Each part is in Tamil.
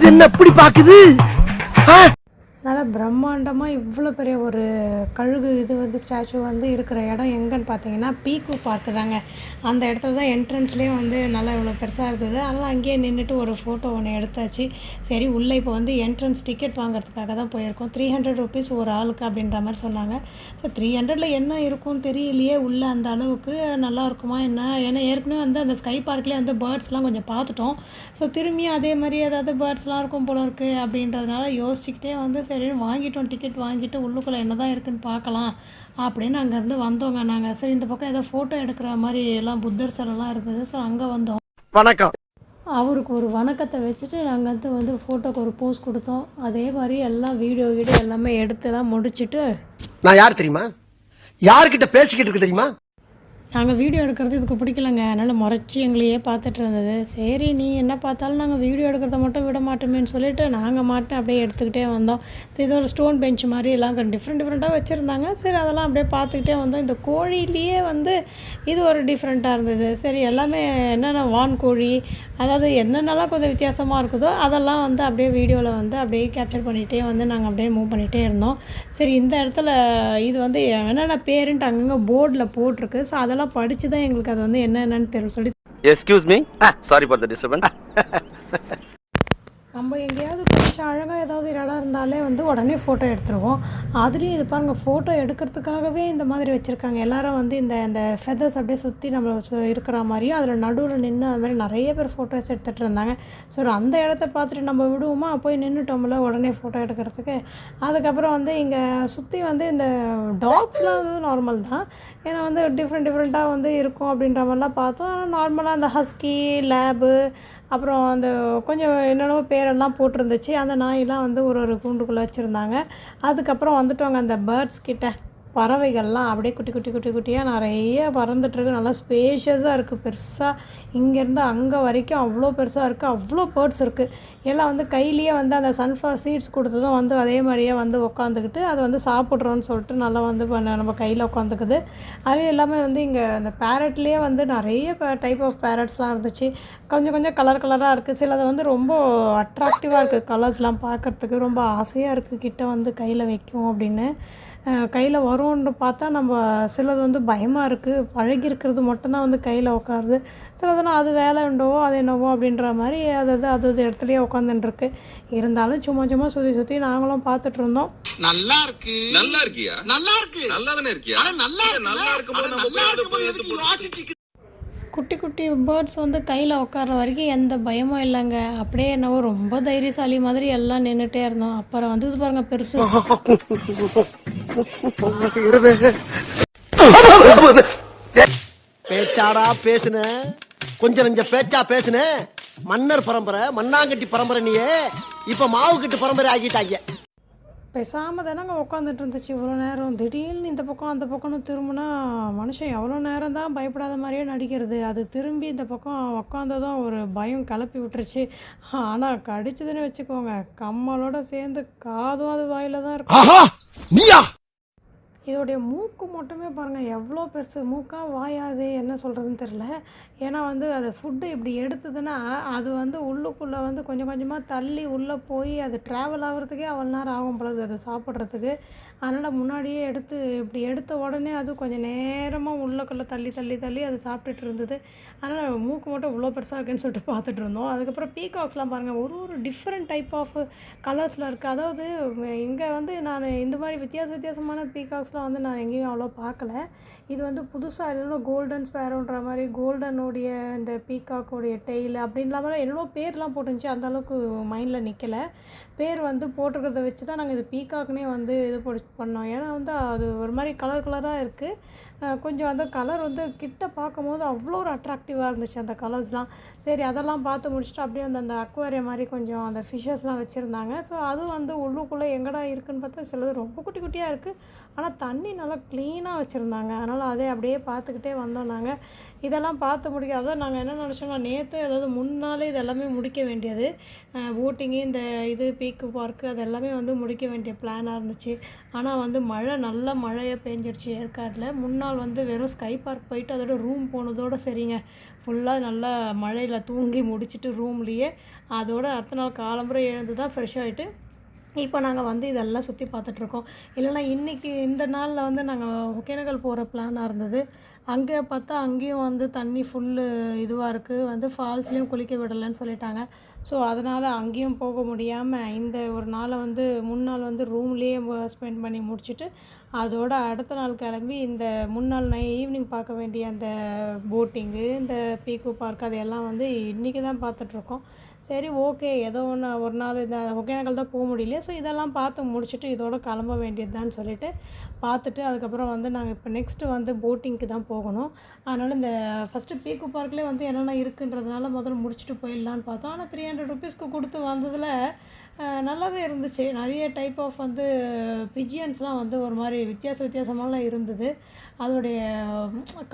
இது என்ன எப்படி பாக்குது? அதனால் பிரம்மாண்டமாக இவ்வளோ பெரிய ஒரு கழுகு இது வந்து ஸ்டாச்சு வந்து இருக்கிற இடம் எங்கன்னு பார்த்தீங்கன்னா பீக்கு பார்க்கு தாங்க. அந்த இடத்துல தான் என்ட்ரன்ஸ்லேயே வந்து நல்லா இவ்வளோ பெருசாக இருந்தது. அதனால் அங்கேயே நின்றுட்டு ஒரு ஃபோட்டோ ஒன்று எடுத்தாச்சு. சரி உள்ளே இப்போ வந்து என்ட்ரன்ஸ் டிக்கெட் வாங்குறதுக்காக தான் போயிருக்கோம். த்ரீ ஹண்ட்ரட் ருபீஸ் ஒரு ஆளுக்கு அப்படின்ற மாதிரி சொன்னாங்க. ஸோ த்ரீ ஹண்ட்ரடில் என்ன இருக்கும்னு தெரியலையே உள்ளே அந்த அளவுக்கு நல்லா இருக்குமா என்ன? ஏன்னா ஏற்கனவே வந்து அந்த ஸ்கை பார்க்லேயே வந்து பேர்ட்ஸ்லாம் கொஞ்சம் பார்த்துட்டோம். ஸோ திரும்பியும் அதே மாதிரி ஏதாவது பேர்ட்ஸ்லாம் இருக்கும் போல இருக்குது அப்படின்றதுனால யோசிச்சுக்கிட்டே வந்து சரி வாங்கிட்டோம் டிக்கெட் வாங்கிட்டு உள்ளுக்குள்ளே என்ன தான் இருக்குன்னு பார்க்கலாம் அப்படின்னு அங்கேருந்து வந்தோங்க. நாங்கள் சரி இந்த பக்கம் ஏதோ ஃபோட்டோ எடுக்கிற மாதிரி எல்லாம் புத்தர் சிலைலாம் இருந்தது. ஸோ அங்கே வந்தோம். வணக்கம். அவருக்கு ஒரு வணக்கத்தை வச்சுட்டு நாங்கள் வந்து வந்து ஃபோட்டோக்கு ஒரு போஸ் கொடுத்தோம். அதே மாதிரி எல்லாம் வீடியோ வீடியோ எல்லாமே எடுத்துலாம் முடிச்சுட்டு நான் யார் தெரியுமா? யார்கிட்ட பேசிக்கிட்டு இருக்கு தெரியுமா? நாங்கள் வீடியோ எடுக்கிறது இதுக்கு பிடிக்கலங்க. அதனால் முறைச்சி எங்களையே பார்த்துட்டு இருந்தது. சரி நீ என்ன பார்த்தாலும் நாங்கள் வீடியோ எடுக்கிறத மட்டும் விட மாட்டோமேன்னு சொல்லிட்டு நாங்கள் மாட்டோம் அப்படியே எடுத்துக்கிட்டே வந்தோம். சரி இது ஒரு ஸ்டோன் பெஞ்ச் மாதிரி எல்லாம் டிஃப்ரெண்ட் டிஃப்ரெண்ட்டாக வச்சுருந்தாங்க. சரி அதெல்லாம் அப்படியே பார்த்துக்கிட்டே வந்தோம். இந்த கோழிலேயே வந்து இது ஒரு டிஃப்ரெண்ட்டாக இருந்தது. சரி எல்லாமே என்னென்ன வான் கோழி அதாவது என்னென்னலாம் கொஞ்சம் வித்தியாசமாக இருக்குதோ அதெல்லாம் வந்து அப்படியே வீடியோவில் வந்து அப்படியே கேப்சர் பண்ணிகிட்டே வந்து நாங்கள் அப்படியே மூவ் பண்ணிகிட்டே இருந்தோம். சரி இந்த இடத்துல இது வந்து என்னென்ன பேருன்ட்டு அங்கங்கே போர்டில் போட்டிருக்கு. ஸோ அதெல்லாம் படித்து தான் எங்களுக்கு அது வந்து என்னென்னு தெரியும் சொல்லி excuse me sorry for the disturbance அழகாக ஏதாவது இடம் இருந்தாலே வந்து உடனே ஃபோட்டோ எடுத்துருவோம். அதுலேயும் இது பாருங்கள் ஃபோட்டோ எடுக்கிறதுக்காகவே இந்த மாதிரி வச்சுருக்காங்க. எல்லாரும் வந்து இந்த இந்த ஃபெதர்ஸ் அப்படியே சுற்றி நம்மளை இருக்கிற மாதிரியும் அதில் நடுவில் நின்று அது மாதிரி நிறைய பேர் ஃபோட்டோஸ் எடுத்துகிட்டு இருந்தாங்க. ஸோ அந்த இடத்த பார்த்துட்டு நம்ம விடுவோமா? போய் நின்றுட்டோம்ல உடனே ஃபோட்டோ எடுக்கிறதுக்கு. அதுக்கப்புறம் வந்து இங்கே சுற்றி வந்து இந்த டாக்ஸ்லாம் வந்து நார்மல் தான். ஏன்னா வந்து டிஃப்ரெண்ட் டிஃப்ரெண்ட்டாக வந்து இருக்கும் அப்படின்ற மாதிரிலாம் பார்த்தோம். ஆனால் நார்மலாக அந்த ஹஸ்கி லேபு அப்புறம் அந்த கொஞ்சம் என்னென்னவோ பேரெல்லாம் போட்டிருந்துச்சு. அந்த நாயெல்லாம் வந்து ஒரு ஒரு கூண்டுக்குள்ளே வச்சுருந்தாங்க. அதுக்கப்புறம் வந்துட்டோங்க அந்த பேர்ட்ஸ் கிட்ட. பறவைகள்லாம் அப்படியே குட்டி குட்டி குட்டி குட்டியாக நிறைய பறந்துட்டுருக்கு. நல்லா ஸ்பேஷியஸாக இருக்குது பெருசாக இங்கேருந்து அங்கே வரைக்கும் அவ்வளோ பெருசாக இருக்குது அவ்வளோ பேர்ட்ஸ் இருக்குது எல்லாம் வந்து கையிலேயே வந்து அந்த சன்ஃப்ளவர் சீட்ஸ் கொடுத்ததும் வந்து அதே மாதிரியே வந்து உட்காந்துக்கிட்டு அதை வந்து சாப்பிட்றோன்னு சொல்லிட்டு நல்லா வந்து பண்ண- நம்ம கையில் உட்காந்துக்குது அது எல்லாமே வந்து இங்கே அந்த பேரட்லேயே வந்து நிறைய டைப் ஆஃப் பேரட்ஸ்லாம் இருந்துச்சு. கொஞ்சம் கொஞ்சம் கலர் கலராக இருக்குது சிலது வந்து ரொம்ப அட்ராக்டிவாக இருக்குது கலர்ஸ்லாம் பார்க்குறதுக்கு ரொம்ப ஆசையாக இருக்குது கிட்ட வந்து கையில் வைக்கும் அப்படின்னு. கையில் வரும்னு பார்த்தா நம்ம சிலது வந்து பயமாக இருக்குது பழகி இருக்கிறது மட்டும்தான் வந்து கையில் உட்காருது சிலதெல்லாம் அது வேலை உண்டவோ அது என்னவோ அப்படின்ற மாதிரி அது அது அது அது இடத்துலையே உட்காந்துட்டுருக்கு இருந்தாலும் சும்மா சும்மா சுற்றி சுற்றி நாங்களும் பார்த்துட்டு இருந்தோம். நல்லா இருக்கு. நல்லா இருக்கியா? நல்லா இருக்கு. நல்லா தானே இருக்கியா நல்லா இருக்கு நல்லா இருக்கும்போது நம்ம நல்லா போய் அதை இருக்கும்போது போய் எதுக்கு எடுத்து யோசிச்சுக்கிட்டு குட்டி பேர்ட்ஸ் வந்து கையில் உட்கார்ற வரைக்கும் எந்த பயமும் இல்லைங்க. அப்படியே என்னவோ ரொம்ப தைரியசாலி மாதிரி எல்லாம் நின்றுட்டே இருந்தோம். அப்புறம் வந்து இது பாருங்க பெருசு. பேச்சாடா பேசுன. கொஞ்சம் நஞ்ச பேச்சா பேசுன. மன்னர் பரம்பரை மண்ணாங்கட்டி பரம்பரை நீயே. இப்ப மாவு கட்டு பரம்பரை ஆகிட்டாங்க பேசாமல் தானங்க உட்காந்துட்டு இருந்துச்சு. இவ்வளோ நேரம் திடீர்னு இந்த பக்கம் அந்த பக்கம்னு திரும்பினா மனுஷன் எவ்வளோ நேரம் தான் பயப்படாத மாதிரியே நடிக்கிறது. அது திரும்பி இந்த பக்கம் உட்காந்ததும் ஒரு பயம் கிளப்பி விட்டுருச்சு. ஆனால் கடிச்சதுன்னு வச்சுக்கோங்க கம்மலோட சேர்ந்து காதும் அது வாயில தான் இருக்கும். இதோடைய மூக்கு மட்டுமே பாருங்கள் எவ்வளோ பெருசு. மூக்கா வாயாது என்ன சொல்கிறதுன்னு தெரில ஏன்னா வந்து அது ஃபுட்டு இப்படி எடுத்ததுன்னா அது வந்து உள்ளுக்குள்ளே வந்து கொஞ்சம் கொஞ்சமாக தள்ளி உள்ளே போய் அது ட்ராவல் ஆகிறதுக்கே அவ்வளோ நேரம் ஆகும் பொழுது அதை சாப்பிட்றதுக்கு. அதனால் முன்னாடியே எடுத்து இப்படி எடுத்த உடனே அது கொஞ்சம் நேரமாக உள்ளக்குள்ளே தள்ளி தள்ளி தள்ளி அது சாப்பிட்டுட்டு இருந்தது. அதனால் மூக்கு மட்டும் இவ்வளோ பெருசாக இருக்குன்னு சொல்லிட்டு பார்த்துட்டு இருந்தோம். அதுக்கப்புறம் பீகாக்ஸ்லாம் பாருங்கள் ஒரு ஒரு டிஃப்ரெண்ட் டைப் ஆஃப் கலர்ஸில் இருக்குது அதாவது இங்கே வந்து நான் இந்த மாதிரி வித்தியாச வித்தியாசமான பீகாக்ஸ்லாம் வந்து நான் எங்கேயும் அவ்வளோ பார்க்கல. இது வந்து புதுசாக இல்லைன்னா கோல்டன் ஸ்பேரோன்ற மாதிரி கோல்டனுடைய இந்த பீகாக்கோடைய டெய்ல் அப்படின்லாம் என்னென்னோ பேர்லாம் போட்டுருந்துச்சு. அந்த அளவுக்கு மைண்டில் நிற்கலை பேர் வந்து போட்டிருக்கிறத வச்சு தான் நாங்கள் இது பீகாக்னே வந்து இது போட்டு பண்ணோம். ஏன்னா வந்து அது ஒரு மாதிரி கலர் கலராக இருக்குது கொஞ்சம் அந்த கலர் வந்து கிட்ட பார்க்கும்போது அவ்வளோ ஒரு அட்ராக்டிவாக இருந்துச்சு அந்த கலர்ஸ்லாம் சரி அதெல்லாம் பார்த்து முடிச்சுட்டு அப்படியே அந்த அந்த அக்வாரியம் மாதிரி கொஞ்சம் அந்த ஃபிஷ்ஷஸ்லாம் வச்சுருந்தாங்க. ஸோ அதுவும் வந்து உள்ளுக்குள்ளே எங்கடா இருக்குதுன்னு பார்த்தா சிலது ரொம்ப குட்டி குட்டியாக இருக்குது ஆனால் தண்ணி நல்லா க்ளீனாக வச்சுருந்தாங்க. அதனால் அதே அப்படியே பார்த்துக்கிட்டே வந்தோம் நாங்கள் இதெல்லாம் பார்த்து முடி முடிக்க அதான் நாங்கள் என்ன நினச்சோம்னா நேற்று அதாவது முன்னாலே இது எல்லாமே முடிக்க வேண்டியது. போட்டிங்கு இந்த இது பீக்கு பார்க்கு அது எல்லாமே வந்து முடிக்க வேண்டிய பிளானாக இருந்துச்சு. ஆனால் வந்து மழை நல்ல மழையை பெஞ்சிருச்சு ஏற்காட்டில் முன்னால் வந்து வெறும் ஸ்கை பார்க் போயிட்டு அதோட ரூம் போனதோட சரிங்க. ஃபுல்லாக நல்லா மழையில் தூங்கி முடிச்சிட்டு ரூம்லேயே அதோட அடுத்த நாள் காலம்புரை எழுந்து தான் ஃப்ரெஷ் ஆகிட்டு இப்போ நாங்கள் வந்து இதெல்லாம் சுற்றி பார்த்துட்ருக்கோம் இல்லைன்னா இன்றைக்கி இந்த நாளில் வந்து நாங்கள் ஒகேனக்கல் போகிற பிளானாக இருந்தது. அங்கே பார்த்தா அங்கேயும் வந்து தண்ணி ஃபுல்லு இதுவாக இருக்குது வந்து ஃபால்ஸ்லேயும் குளிக்க விடலைன்னு சொல்லிட்டாங்க. ஸோ அதனால் அங்கேயும் போக முடியாமல் இந்த ஒரு நாளை வந்து முன்னாள் வந்து ரூம்லேயே ஸ்பெண்ட் பண்ணி முடிச்சுட்டு அதோட அடுத்த நாள் கிளம்பி இந்த முன்னாள் நை ஈவினிங் பார்க்க வேண்டிய அந்த போட்டிங்கு இந்த பீக்கு பார்க் அதையெல்லாம் வந்து இன்றைக்கி தான் பார்த்துட்ருக்கோம். சரி ஓகே. ஏதோ ஒன்று ஒரு நாள் இந்த ஒகேனக்கல் தான் போக முடியல ஸோ இதெல்லாம் பார்த்து முடிச்சுட்டு இதோட கிளம்ப வேண்டியது சொல்லிட்டு பார்த்துட்டு அதுக்கப்புறம் வந்து நாங்கள் இப்போ நெக்ஸ்ட்டு வந்து போட்டிங்க்கு தான் போகணும். அதனால் இந்த ஃபஸ்ட்டு பீக்கு பார்க்லேயே வந்து என்னென்ன இருக்குன்றதுனால முதல்ல முடிச்சுட்டு போயிடலான்னு பார்த்தோம். ஆனால் த்ரீ ஹண்ட்ரட் ருபீஸ்க்கு கொடுத்து வந்ததில் நல்லாவே இருந்துச்சு. நிறைய டைப் ஆஃப் வந்து பிஜியன்ஸ்லாம் வந்து ஒரு மாதிரி வித்தியாச வித்தியாசமாலாம் இருந்தது. அதோடைய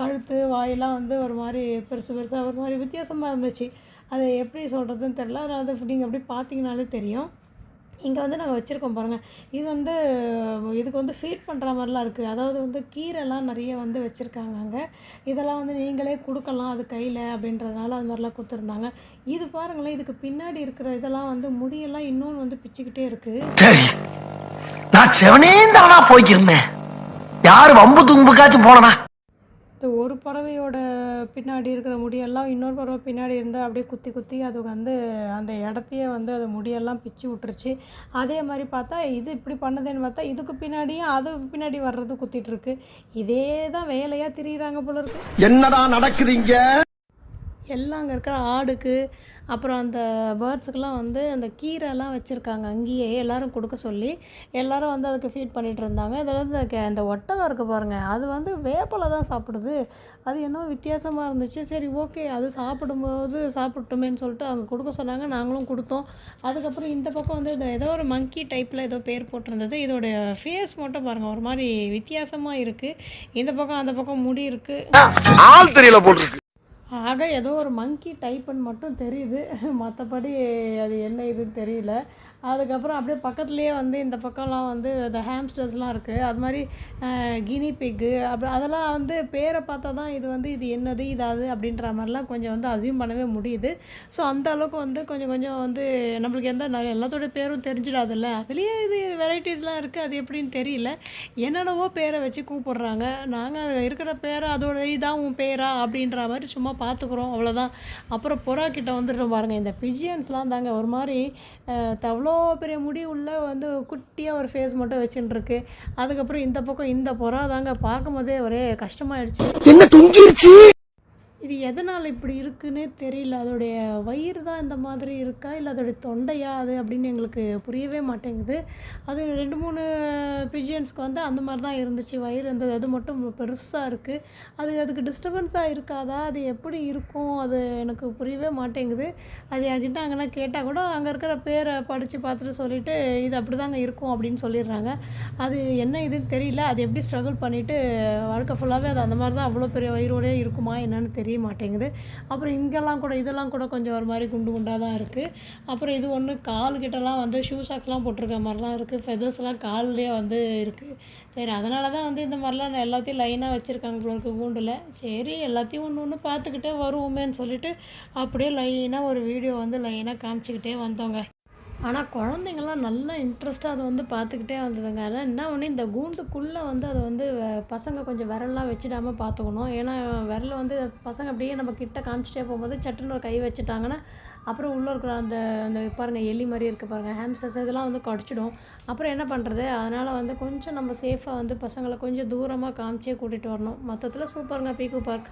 கழுத்து வாயெல்லாம் வந்து ஒரு மாதிரி பெருசு பெருசாக ஒரு மாதிரி வித்தியாசமாக இருந்துச்சு. அது எப்படி சொல்கிறதுன்னு தெரில அதனால் அது நீங்கள் அப்படி பார்த்தீங்கனாலே தெரியும். இங்கே வந்து நாங்கள் வச்சுருக்கோம் பாருங்கள் இது வந்து இதுக்கு வந்து ஃபீட் பண்ணுற மாதிரிலாம் இருக்குது அதாவது வந்து கீரைலாம் நிறைய வந்து வச்சுருக்காங்க அங்கே. இதெல்லாம் வந்து நீங்களே கொடுக்கலாம் அது கையில் அப்படின்றதுனால அது மாதிரிலாம் கொடுத்துருந்தாங்க. இது பாருங்களேன் இதுக்கு பின்னாடி இருக்கிற இதெல்லாம் வந்து முடியெல்லாம் இன்னொன்று வந்து பிச்சுக்கிட்டே இருக்குது சரி. நான் செவனே தானா போய்க்கிருந்தேன். யார் வம்பு தும்புக்காச்சும் போனனா? ஒரு பறவையோட பின்னாடி இருக்கிற முடியெல்லாம் இன்னொரு பறவை பின்னாடி இருந்தால் அப்படியே குத்தி குத்தி அது வந்து அந்த இடத்தையே வந்து அது முடியெல்லாம் பிச்சு விட்டுருச்சு. அதே மாதிரி பார்த்தா இது இப்படி பண்ணதுன்னு பார்த்தா இதுக்கு பின்னாடியும் அது பின்னாடி வர்றது குத்திட்டு இருக்கு. இதே தான் வேலையாக திரியிறாங்க போல இருக்கு. என்னடா நடக்குதுங்க எல்லாம் அங்கே இருக்கிற ஆடுக்கு அப்புறம் அந்த பேர்ட்ஸுக்கெல்லாம் வந்து அந்த கீரைலாம் வச்சுருக்காங்க அங்கேயே எல்லோரும் கொடுக்க சொல்லி எல்லோரும் வந்து அதுக்கு ஃபீட் பண்ணிகிட்டு இருந்தாங்க. இதில் வந்து அந்த ஒட்டகம் இருக்குது பாருங்கள் அது வந்து வேப்பலை தான் சாப்பிடுது. அது என்னவோ வித்தியாசமாக இருந்துச்சு. சரி ஓகே அது சாப்பிடும்போது சாப்பிட்டுமேன்னு சொல்லிட்டு அவங்க கொடுக்க சொன்னாங்க. நாங்களும் கொடுத்தோம். அதுக்கப்புறம் இந்த பக்கம் வந்து இந்த ஏதோ ஒரு மங்கி டைப்பில் ஏதோ பேர் போட்டிருந்தது. இதோடைய ஃபேஸ் மட்டும் பாருங்கள் ஒரு மாதிரி வித்தியாசமாக இருக்குது இந்த பக்கம் அந்த பக்கம் முடி இருக்குது ஆள் தெரியல போட்டுருக்கு. ஆக ஏதோ ஒரு மங்கி டைப்புன்னு மட்டும் தெரியுது. மற்றபடி அது என்ன இதுன்னு தெரியல. அதுக்கப்புறம் அப்படியே பக்கத்துலேயே வந்து இந்த பக்கம்லாம் வந்து இந்த ஹேம்ஸ்டர்ஸ்லாம் இருக்குது அது மாதிரி கினி பிக்கு அப்படி அதெல்லாம் வந்து பேரை பார்த்தா தான் இது வந்து இது என்னது இது அது அப்படின்ற மாதிரிலாம் கொஞ்சம் வந்து அசியூம் பண்ணவே முடியுது. ஸோ அந்த அளவுக்கு வந்து கொஞ்சம் கொஞ்சம் வந்து நம்மளுக்கு எந்த நிறைய எல்லாத்தோடைய பேரும் தெரிஞ்சிடாதுல்ல. அதுலேயே இது வெரைட்டிஸ்லாம் இருக்குது அது எப்படின்னு தெரியல. என்னென்னவோ பேரை வச்சு கூப்பிடுறாங்க. நாங்கள் இருக்கிற பேரை அதோட இதான் உன் பேரா அப்படின்ற மாதிரி சும்மா பார்த்துக்குறோம் அவ்வளோதான் அப்புறம் புறா கிட்ட வந்துட்டு பாருங்கள் இந்த பிஜியன்ஸ்லாம் தாங்க ஒரு மாதிரி அவ்வளோ பெரிய முடி உள்ள வந்து குட்டியாக ஒரு ஃபேஸ் மட்டும் வச்சுட்டுருக்கு. அதுக்கப்புறம் இந்த பக்கம் இந்த புறா தாங்க பார்க்கும்போதே ஒரே கஷ்டமாயிடுச்சு. என்ன இது எதனால் இப்படி இருக்குன்னே தெரியல. அதோடைய வயிறு தான் இந்த மாதிரி இருக்கா? இல்லை அதோடைய தொண்டையா? அது அப்படின்னு எங்களுக்கு புரியவே மாட்டேங்குது. அது ரெண்டு மூணு பிஜியன்ஸ்க்கு வந்து அந்த மாதிரி தான் இருந்துச்சு. வயிறு அந்த அது மட்டும் பெருசாக இருக்குது அது அதுக்கு டிஸ்டர்பன்ஸாக இருக்காதா? அது எப்படி இருக்கும்? அது எனக்கு புரியவே மாட்டேங்குது. அது யார்கிட்ட அங்கேனா கேட்டால் கூட அங்கே இருக்கிற பேரை படித்து பார்த்துட்டு சொல்லிட்டு இது அப்படி தாங்க இருக்கும் அப்படின்னு சொல்லிடுறாங்க. அது என்ன இதுன்னு தெரியல. அது எப்படி ஸ்ட்ரகிள் பண்ணிவிட்டு வாழ்க்கை ஃபுல்லாகவே அது அந்த மாதிரி தான் அவ்வளோ பெரிய வயிறோடய இருக்குமா? என்னன்னு தெரிய மாட்டேங்குது அப்புறம் இங்கெல்லாம் கூட இதெல்லாம் கூட கொஞ்சம் ஒரு மாதிரி குண்டு குண்டாக தான் இருக்குது அப்புறம் இது ஒன்று கால் கிட்டலாம் வந்து ஷூ சாக்ஸ்லாம் போட்டிருக்க மாதிரிலாம் இருக்குது ஃபெதர்ஸ்லாம் கால்லேயே வந்து இருக்குது சரி அதனால தான் வந்து இந்த மாதிரிலாம் எல்லாத்தையும் லைனாக வச்சுருக்காங்க போல இருக்கு கூண்டில். சரி எல்லாத்தையும் ஒன்று ஒன்று பார்த்துக்கிட்டே வருவோமேன்னு சொல்லிட்டு அப்படியே லைனாக ஒரு வீடியோ வந்து லைனாக காமிச்சிக்கிட்டே வந்தோங்க. ஆனால் குழந்தைங்கள்லாம் நல்லா இன்ட்ரெஸ்ட்டாக அதை வந்து பார்த்துக்கிட்டே வந்ததுங்க. ஆனால் என்ன ஒன்று இந்த கூண்டுக்குள்ளே வந்து அதை வந்து பசங்க கொஞ்சம் விரல்லாம் வச்சிடாமல் பார்த்துக்கணும். ஏன்னா விரல வந்து பசங்க அப்படியே நம்ம கிட்ட காமிச்சிட்டே போகும்போது சட்டுன்னு ஒரு கை வச்சுட்டாங்கன்னா அப்புறம் உள்ளே இருக்கிற அந்த அந்த பாருங்கள் எலி மாதிரி இருக்குது பாருங்கள் ஹேம்ஸ்டர்ஸ் இதெல்லாம் வந்து கடிச்சிடும். அப்புறம் என்ன பண்ணுறது அதனால் வந்து கொஞ்சம் நம்ம சேஃபாக வந்து பசங்களை கொஞ்சம் தூரமாக காமிச்சே கூட்டிகிட்டு வரணும். மொத்தத்தில் சூப்பருங்க பீக்கு பார்க்.